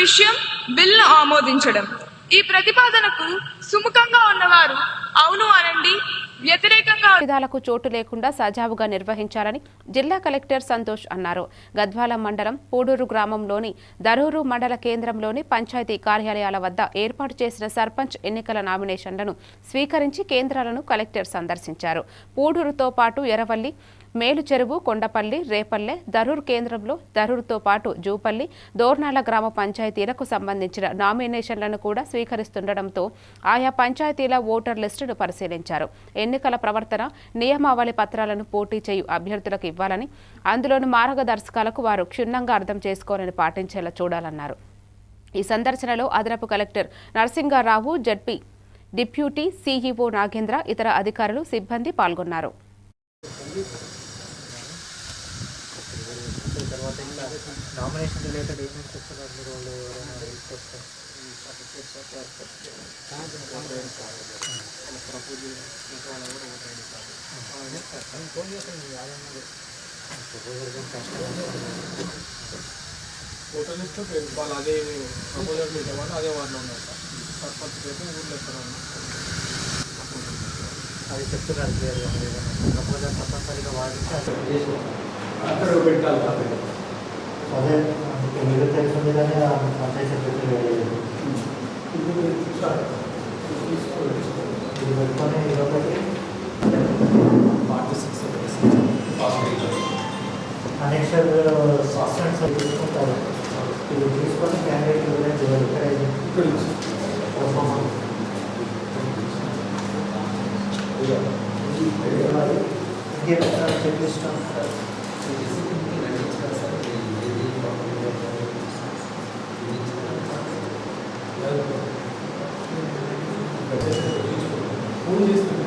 విషయం బిల్ను ఆమోదించడం. ఈ ప్రతిపాదనకు సుముఖంగా ఉన్నవారు అవును అనండి వ్యతిరేకంగా విధాలకు చోటు లేకుండా సజావుగా నిర్వహించాలని జిల్లా కలెక్టర్ సంతోష్ అన్నారు. గద్వాల మండలం పూడూరు గ్రామంలోని దరూరు మండల కేంద్రంలోని పంచాయతీ కార్యాలయాల వద్ద ఏర్పాటు చేసిన సర్పంచ్ ఎన్నికల నామినేషన్లను స్వీకరించి కేంద్రాలను కలెక్టర్ సందర్శించారు. పూడూరుతో పాటు ఎర్రవల్లి మేలు చెరువు కొండపల్లి రేపల్లె దరూర్ కేంద్రంలో దరూర్తో పాటు జూపల్లి దోర్నాల గ్రామ పంచాయతీలకు సంబంధించిన నామినేషన్లను కూడా స్వీకరిస్తుండటంతో ఆయా పంచాయతీల ఓటర్ లిస్టును పరిశీలించారు. ఎన్నికల ప్రవర్తన నియమావళి పత్రాలను పోటీ చేయు అభ్యర్థులకు ఇవ్వాలని అందులోని మార్గదర్శకాలకు వారు క్షుణ్ణంగా అర్థం చేసుకోవాలని పాటించేలా చూడాలన్నారు. ఈ సందర్శనలో అదనపు collector Narasingarao ZP deputy CEO Nagendra ఇతర అధికారులు సిబ్బంది పాల్గొన్నారు. నామినేషన్ రిలేటెడ్ ఏమేమి చెప్తున్నారు మీరు వాళ్ళు ఎవరైనా తీసుకొస్తారు ఫోటో లిస్ట్ వాళ్ళు అదే ప్రపోజల్ పెట్టేవాళ్ళు అదే వాళ్ళు ఉన్నారు సార్ సర్పంచ్ పేరు ఊర్లో ఎక్కడ అది చెప్తున్నారు క్లియర్గా ప్రపోజల్ తప్పనిసరిగా వాడితే అక్కడ పెట్టాలి. అదే అందుకే మీరు తెలిసింది కానీ ఆ పంచాయతీ సెక్రటరీ వేయలేదు ఇది పెట్టుకొని ఇదొకటి ఫార్టీ సిక్స్ అనెక్షన్ సస్పెండ్స్ తీసుకుంటారు ఇది తీసుకొని క్యాండిడేట్ గురించి ఇక్కడ ఇక్కడ ఇంకేం చెక్ లిస్ట్ ఫోన్ చేసి